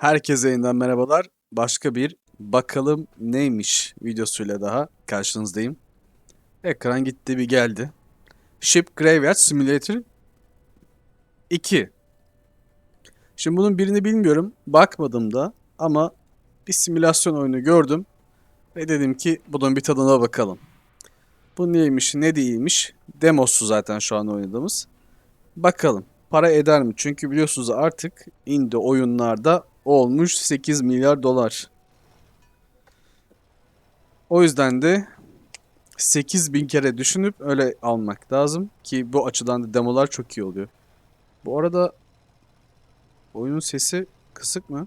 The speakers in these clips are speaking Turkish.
Herkese yeniden merhabalar. Başka bir bakalım neymiş videosuyla daha karşınızdayım. Ekran gitti bir geldi. Ship Graveyard Simulator 2. Şimdi bunun birini bilmiyorum. Bakmadım da ama bir simülasyon oyunu gördüm. Ve dedim ki bunun bir tadına bakalım. Bu neymiş ne değilmiş. Demosu zaten şu an oynadığımız. Bakalım para eder mi? Çünkü biliyorsunuz artık indie oyunlarda olmuş 8 milyar dolar. O yüzden de 8 bin kere düşünüp öyle almak lazım ki bu açıdan da demolar çok iyi oluyor. Bu arada oyunun sesi kısık mı?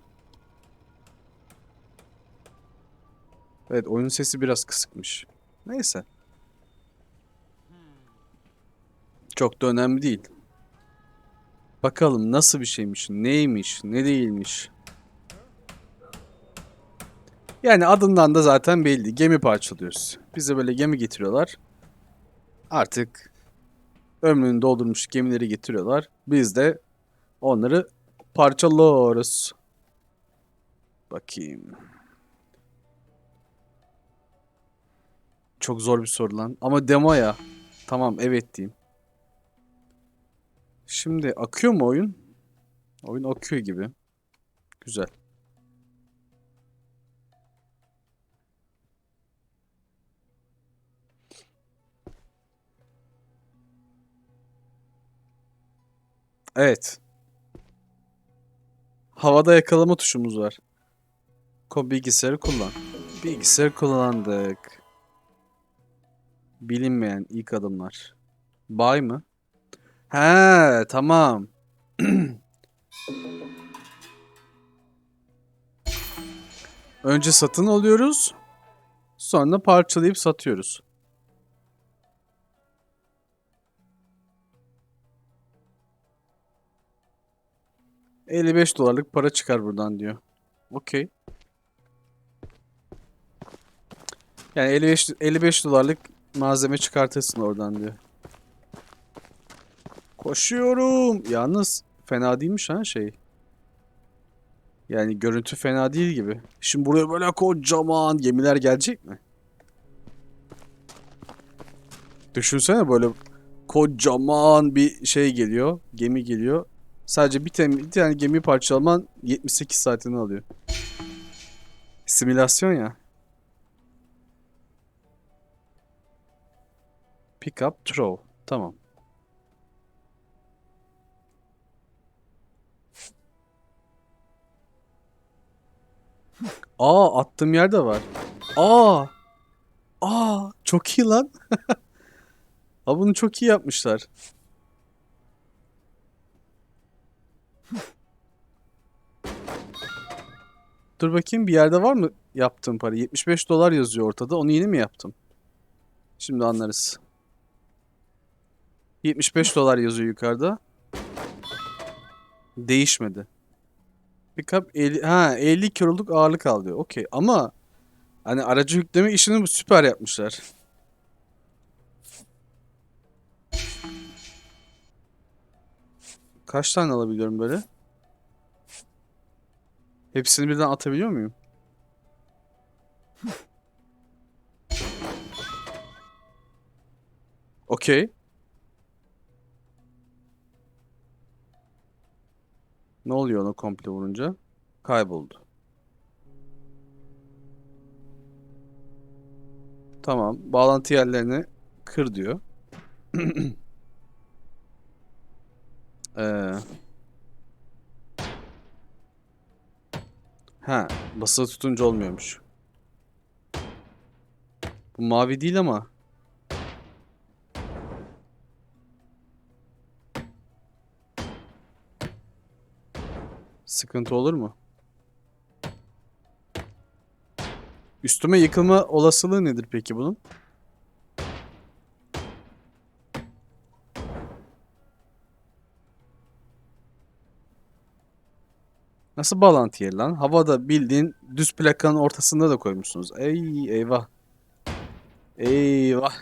Evet oyunun sesi biraz kısıkmış. Neyse. Çok da önemli değil. Bakalım nasıl bir şeymiş, neymiş, ne değilmiş. Yani adından da zaten belli. Gemi parçalıyoruz. Bize böyle gemi getiriyorlar. Artık ömrünü doldurmuş gemileri getiriyorlar. Biz de onları parçalıyoruz. Bakayım. Çok zor bir soru lan. Ama demo ya. Tamam evet diyeyim. Şimdi akıyor mu oyun? Oyun akıyor gibi. Güzel. Evet. Havada yakalama tuşumuz var. Ko bilgisayarı kullan. Bilgisayarı kullandık. Bilinmeyen ilk adımlar. Bay mı? He, tamam. Önce satın alıyoruz. Sonra parçalayıp satıyoruz. ...55 dolarlık para çıkar buradan diyor. Okey. Yani 55, 55 dolarlık malzeme çıkartırsın oradan diyor. Koşuyorum. Yalnız fena değilmiş ha şey. Yani görüntü fena değil gibi. Şimdi buraya böyle kocaman gemiler gelecek mi? Düşünsene böyle kocaman bir şey geliyor. Gemi geliyor. Sadece bir, tem bir tane gemi parçalaman 78 saatini alıyor. Simülasyon ya. Pick up, throw. Tamam. Aa attığım yer de var. Aa. Aa çok iyi lan. Aa bunu çok iyi yapmışlar. Dur bakayım bir yerde var mı yaptığım para? 75 dolar yazıyor ortada. Onu yeni mi yaptım? Şimdi anlarız. 75 dolar yazıyor yukarıda. Değişmedi. Pickup 50, ha 50 kiloluk ağırlık alıyor. Okey ama hani aracı yükleme işini süper yapmışlar. Kaç tane alabiliyorum böyle? Hepsini birden atabiliyor muyum? Okey. Ne oluyor ona komple vurunca? Kayboldu. Tamam. Bağlantı yerlerini kır diyor. ee... Ha, basılı tutunca olmuyormuş. Bu mavi değil ama. Sıkıntı olur mu? Üstüme yıkılma olasılığı nedir peki bunun? Nasıl bağlantı yeri lan? Havada bildiğin düz plakanın ortasında da koymuşsunuz. Ey eyvah. Eyvah.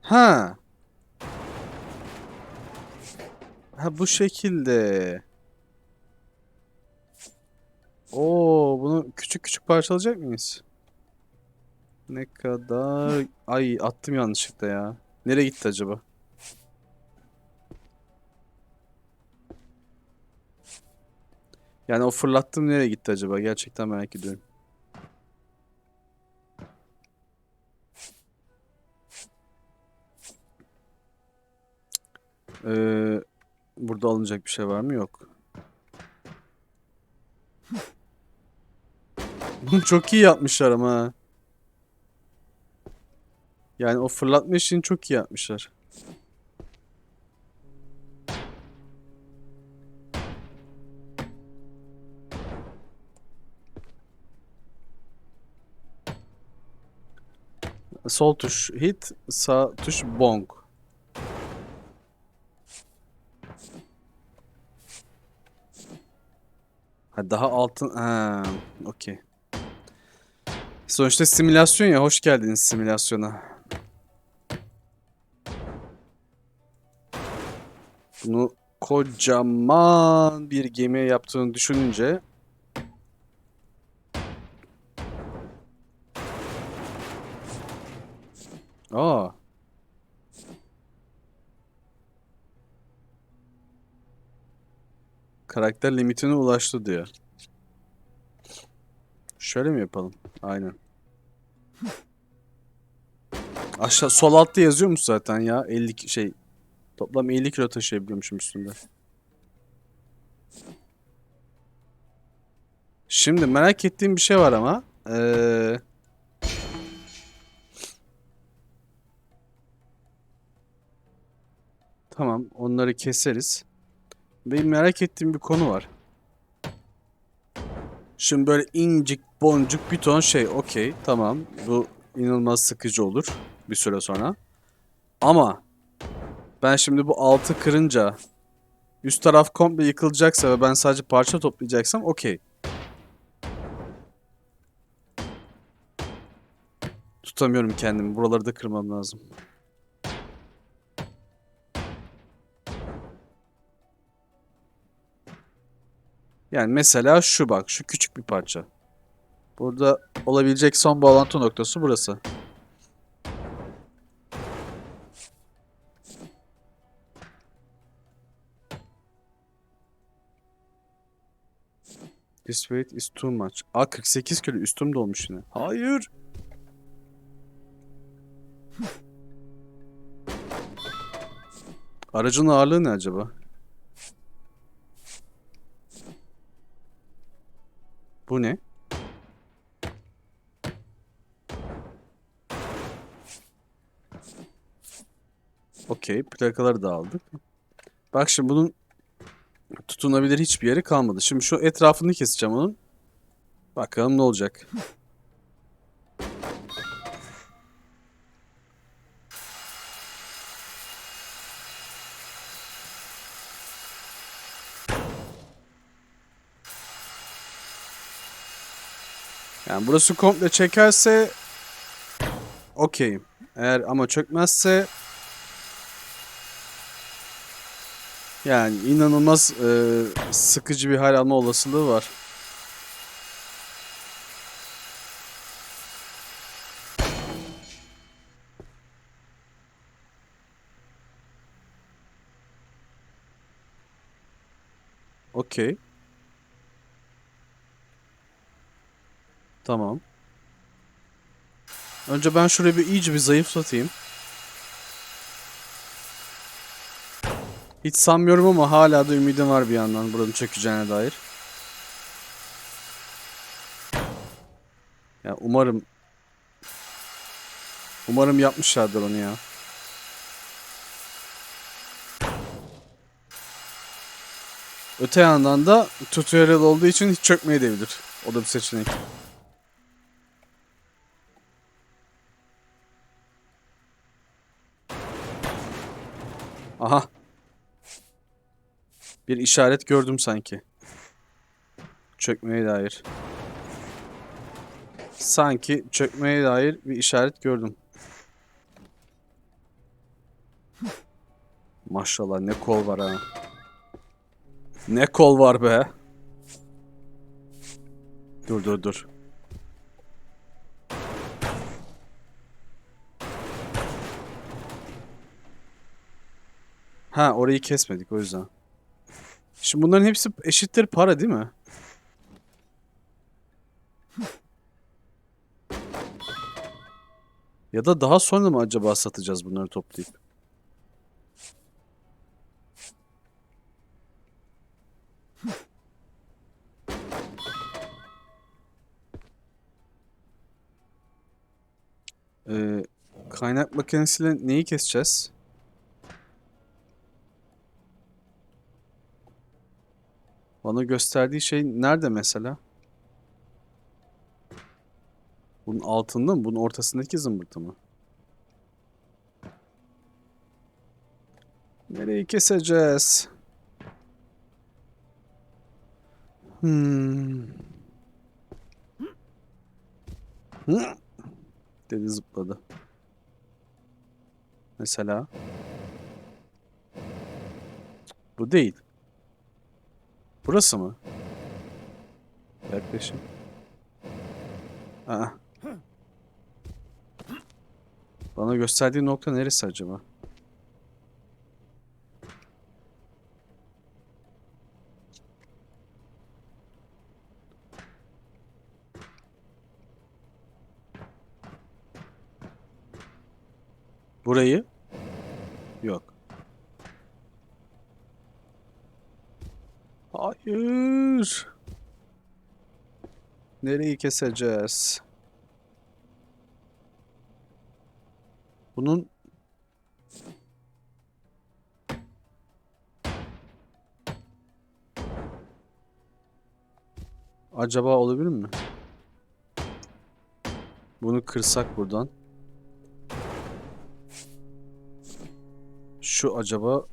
Ha. Ha bu şekilde. Oo, bunu küçük küçük parçalayacak mıyız? Ne kadar... Ay attım yanlışlıkla ya. Nereye gitti acaba? Yani o fırlattım nereye gitti acaba? Gerçekten merak ediyorum. Ee, burada alınacak bir şey var mı? Yok. Bunu çok iyi yapmışlar ama. Yani o fırlatma işini çok iyi yapmışlar. Sol tuş hit, sağ tuş bong. Ha daha altın ha okey. Sonuçta simülasyon ya hoş geldiniz simülasyona. Bunu kocaman bir gemiye yaptığını düşününce Aa. Karakter limitine ulaştı diyor. Şöyle mi yapalım? Aynen. Aşağı sol altta yazıyormuş zaten ya. 50 ki- şey toplam 50 kilo taşıyabiliyormuşum üstünde. Şimdi merak ettiğim bir şey var ama. Ee... Tamam, onları keseriz. Benim merak ettiğim bir konu var. Şimdi böyle incik boncuk bir ton şey okey tamam bu inanılmaz sıkıcı olur bir süre sonra. Ama ben şimdi bu altı kırınca üst taraf komple yıkılacaksa ve ben sadece parça toplayacaksam okey. Tutamıyorum kendimi. Buraları da kırmam lazım. Yani mesela şu bak, şu küçük bir parça. Burada olabilecek son bağlantı noktası burası. This weight is too much. Aa 48 kilo üstüm dolmuş yine. Hayır. Aracın ağırlığı ne acaba? Bu ne? Okey, plakaları da aldık. Bak şimdi bunun tutunabilir hiçbir yeri kalmadı. Şimdi şu etrafını keseceğim onun. Bakalım ne olacak. Yani burası komple çekerse okeyim. Eğer ama çökmezse yani inanılmaz e, sıkıcı bir hal alma olasılığı var. Okey. Tamam. Önce ben şurayı bir iyice bir zayıflatayım. Hiç sanmıyorum ama hala da ümidim var bir yandan buranın çökeceğine dair. Ya umarım umarım yapmışlardır onu ya. Öte yandan da tutorial olduğu için hiç çökmeyebilir. O da bir seçenek. Aha. Bir işaret gördüm sanki. Çökmeye dair. Sanki çökmeye dair bir işaret gördüm. Maşallah ne kol var ha. Ne kol var be. Dur dur dur. Ha orayı kesmedik o yüzden. Şimdi bunların hepsi eşittir para değil mi? Ya da daha sonra mı acaba satacağız bunları toplayıp? Ee, kaynak makinesiyle neyi keseceğiz? Bana gösterdiği şey nerede mesela? Bunun altında mı? Bunun ortasındaki zımbırtı mı? Nereyi keseceğiz? Hmm. Hı. Dedi zıpladı. Mesela. Bu değil. Burası mı? Yaklaşım. Aa. Bana gösterdiği nokta neresi acaba? Burayı? Yok. Hayır. Nereyi keseceğiz? Bunun acaba olabilir mi? Bunu kırsak buradan. Şu acaba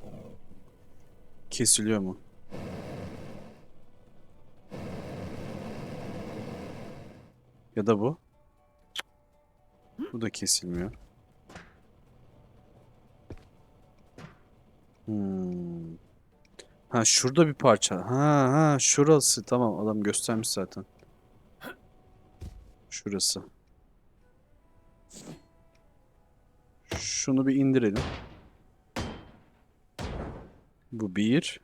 kesiliyor mu? Ya da bu. Bu da kesilmiyor. Hmm. Ha şurada bir parça. Ha ha şurası tamam adam göstermiş zaten. Şurası. Şunu bir indirelim. Bu bir.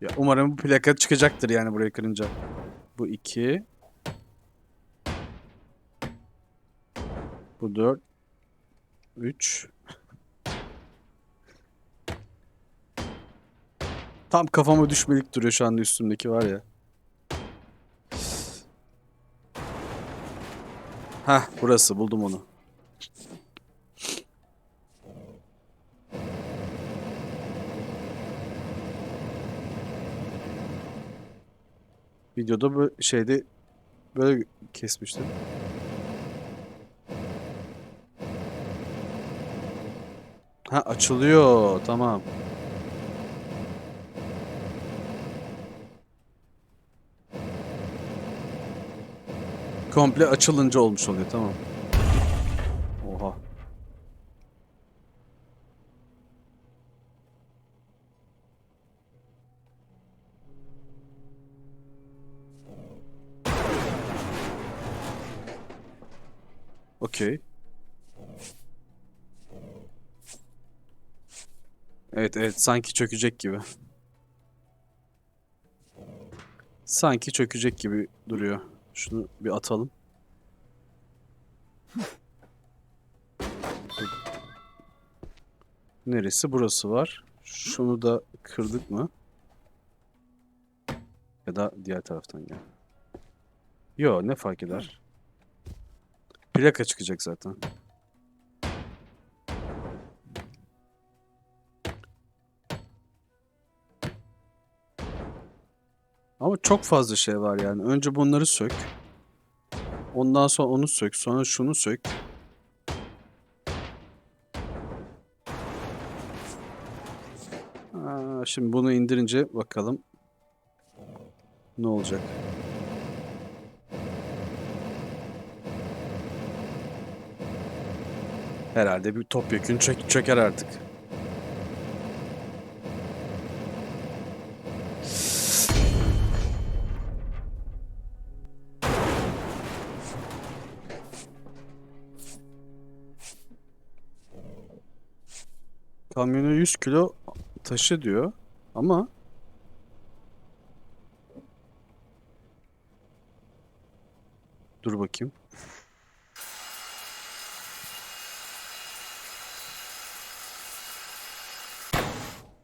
Ya umarım bu plaka çıkacaktır yani buraya kırınca. Bu iki. Bu dört. Üç. Tam kafama düşmelik duruyor şu anda üstümdeki var ya. Hah burası buldum onu. Videoda bu şeyde böyle kesmiştim. Ha açılıyor tamam. Komple açılınca olmuş oluyor tamam. Oha. Okey. Evet evet sanki çökecek gibi. Sanki çökecek gibi duruyor. Şunu bir atalım. Neresi? Burası var. Şunu da kırdık mı? Ya da diğer taraftan gel. Yo ne fark eder? Plaka çıkacak zaten. Ama çok fazla şey var yani. Önce bunları sök. Ondan sonra onu sök. Sonra şunu sök. Aa, şimdi bunu indirince bakalım ne olacak. Herhalde bir topyekün çök çöker artık. Kamyonu 100 kilo taşı diyor. Ama Dur bakayım.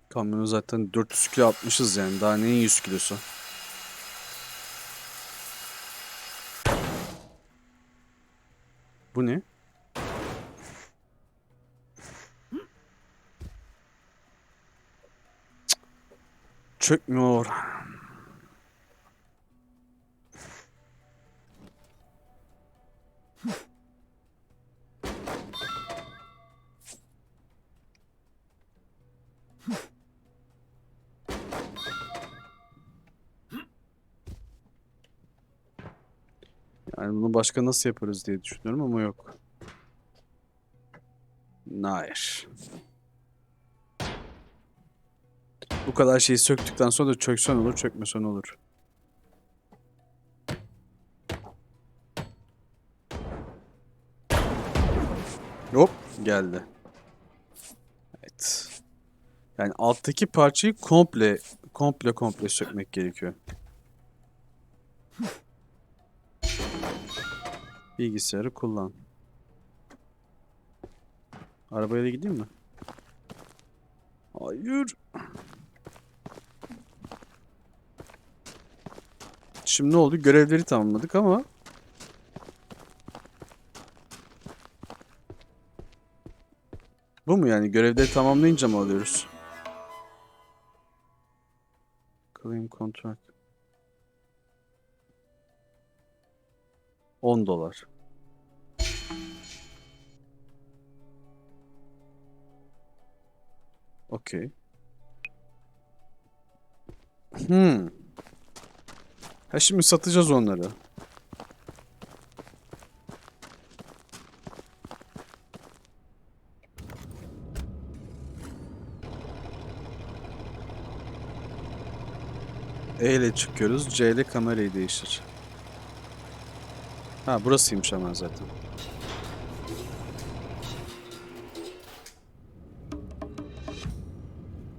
Kamyonu zaten 400 kilo atmışız yani. Daha neyin 100 kilosu? Bu ne? Çökmüyor. Yani bunu başka nasıl yaparız diye düşünüyorum ama yok. Hayır. Bu kadar şeyi söktükten sonra da çöksen olur, çökmesen olur. Hop geldi. Evet. Yani alttaki parçayı komple komple komple sökmek gerekiyor. Bilgisayarı kullan. Arabaya gideyim mi? Hayır. Şimdi ne oldu? Görevleri tamamladık ama Bu mu yani? Görevleri tamamlayınca mı alıyoruz? Claim contract. 10 dolar. Okey. Hmm. Ha şimdi satacağız onları. E ile çıkıyoruz. C ile kamerayı değiştir. Ha burasıymış hemen zaten.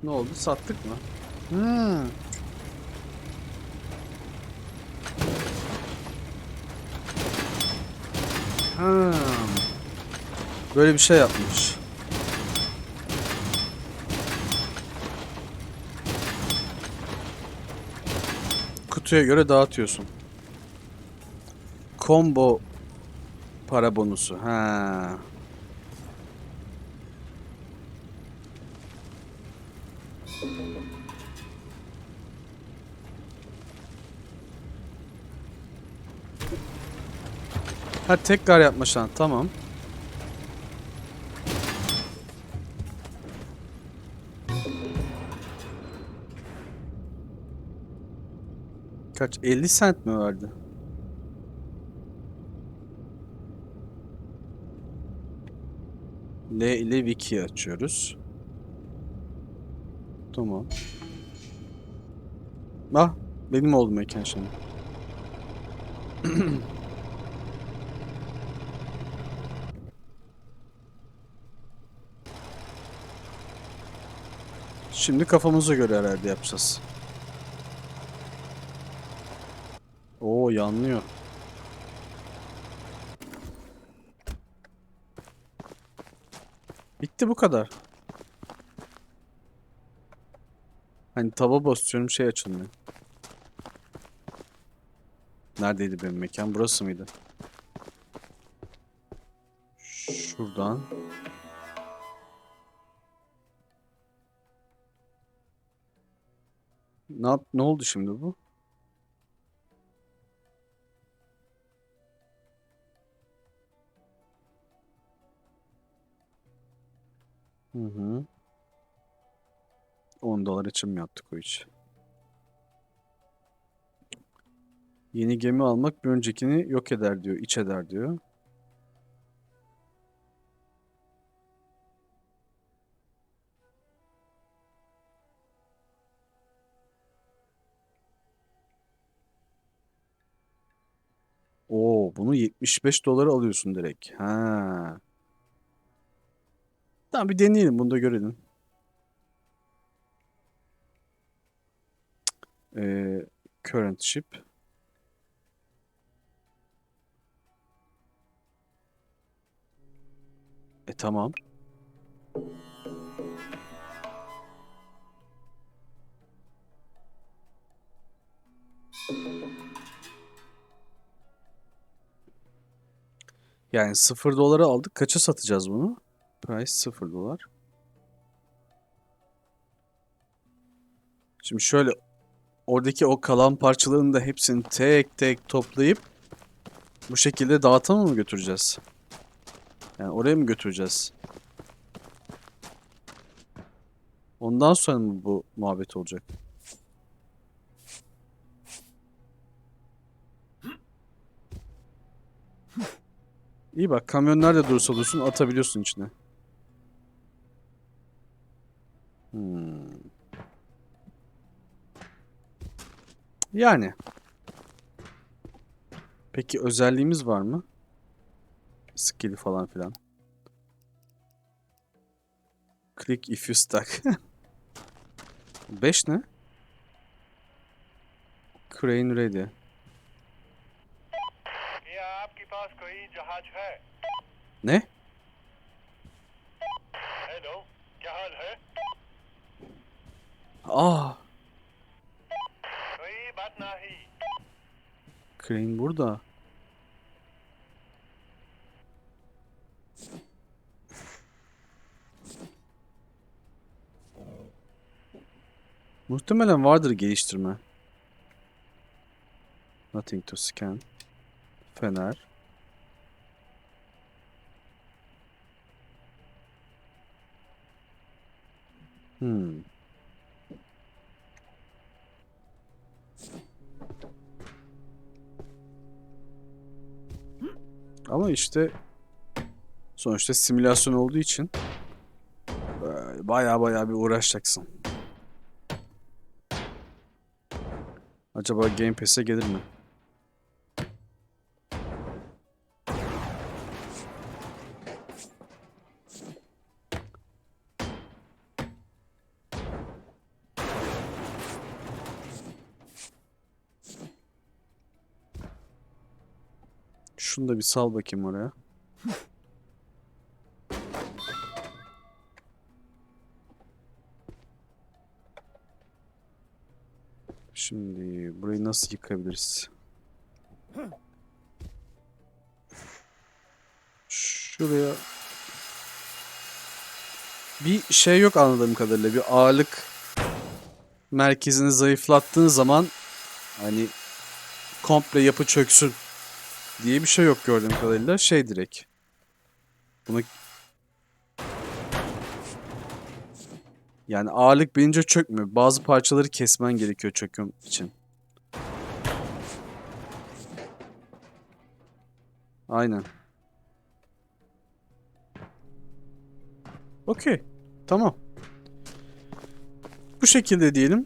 Ne oldu? Sattık mı? Hmm. Ha. Böyle bir şey yapmış. Kutuya göre dağıtıyorsun. Combo para bonusu. Ha. Ha tekrar yapmışlar. Tamam. Kaç? 50 cent mi verdi? L ile wiki açıyoruz. Tamam. Ah, benim oldu mekan şimdi. Şimdi kafamıza göre herhalde yapacağız. Oo yanlıyor. Bitti bu kadar. Hani taba basıyorum şey açılmıyor. Neredeydi benim mekan? Burası mıydı? Şuradan. Ne yap ne oldu şimdi bu? Hı hı. 10 dolar için mi yaptık o işi? Yeni gemi almak bir öncekini yok eder diyor, iç eder diyor. Bunu 75 dolara alıyorsun direkt. Ha. Tamam bir deneyelim bunu da görelim. Ee, current ship. E tamam. Yani 0 dolara aldık. Kaça satacağız bunu? Price 0 dolar. Şimdi şöyle oradaki o kalan parçaların da hepsini tek tek toplayıp bu şekilde dağıtama mı götüreceğiz? Yani oraya mı götüreceğiz? Ondan sonra mı bu muhabbet olacak? İyi bak kamyon nerede durursa dursun atabiliyorsun içine. Hmm. Yani. Peki özelliğimiz var mı? Skill falan filan. Click if you stuck. 5 ne? Crane ready. जहाज है Ne? Hello क्या हाल है Aa, कोई बात नहीं Crane burada. Muhtemelen vardır geliştirme. Nothing to scan. Fener. Hmm. Ama işte sonuçta simülasyon olduğu için e, baya baya bir uğraşacaksın. Acaba Game Pass'e gelir mi? Da bir sal bakayım oraya. Şimdi burayı nasıl yıkabiliriz? Şuraya bir şey yok anladığım kadarıyla. Bir ağırlık merkezini zayıflattığın zaman hani komple yapı çöksün diye bir şey yok gördüğüm kadarıyla. Şey direkt. Bunu yani ağırlık binince çökmüyor. Bazı parçaları kesmen gerekiyor çöküm için. Aynen. Okey. Tamam. Bu şekilde diyelim.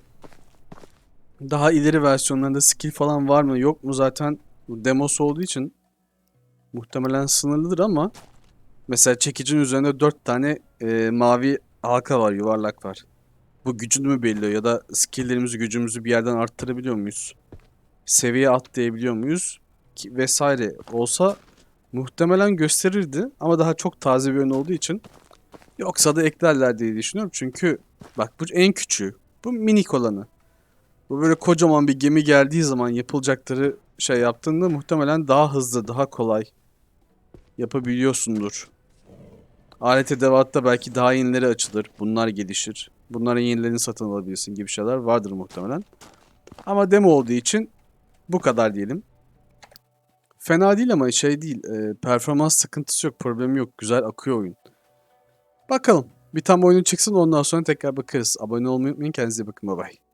Daha ileri versiyonlarında skill falan var mı yok mu zaten demosu olduğu için muhtemelen sınırlıdır ama mesela çekicinin üzerinde 4 tane e, mavi halka var, yuvarlak var. Bu gücünü mü belirliyor ya da skill'lerimizi, gücümüzü bir yerden arttırabiliyor muyuz? Seviye atlayabiliyor muyuz? Ki, vesaire olsa muhtemelen gösterirdi ama daha çok taze bir ön olduğu için yoksa da eklerler diye düşünüyorum. Çünkü bak bu en küçüğü. Bu minik olanı. Bu böyle kocaman bir gemi geldiği zaman yapılacakları şey yaptığında muhtemelen daha hızlı, daha kolay yapabiliyorsundur. Alet edevatta belki daha yenileri açılır. Bunlar gelişir. Bunların yenilerini satın alabilirsin gibi şeyler vardır muhtemelen. Ama demo olduğu için bu kadar diyelim. Fena değil ama şey değil. e, performans sıkıntısı yok, problemi yok. Güzel akıyor oyun. Bakalım. Bir tam oyunu çıksın ondan sonra tekrar bakarız. Abone olmayı unutmayın. Kendinize bakın. Bye bye.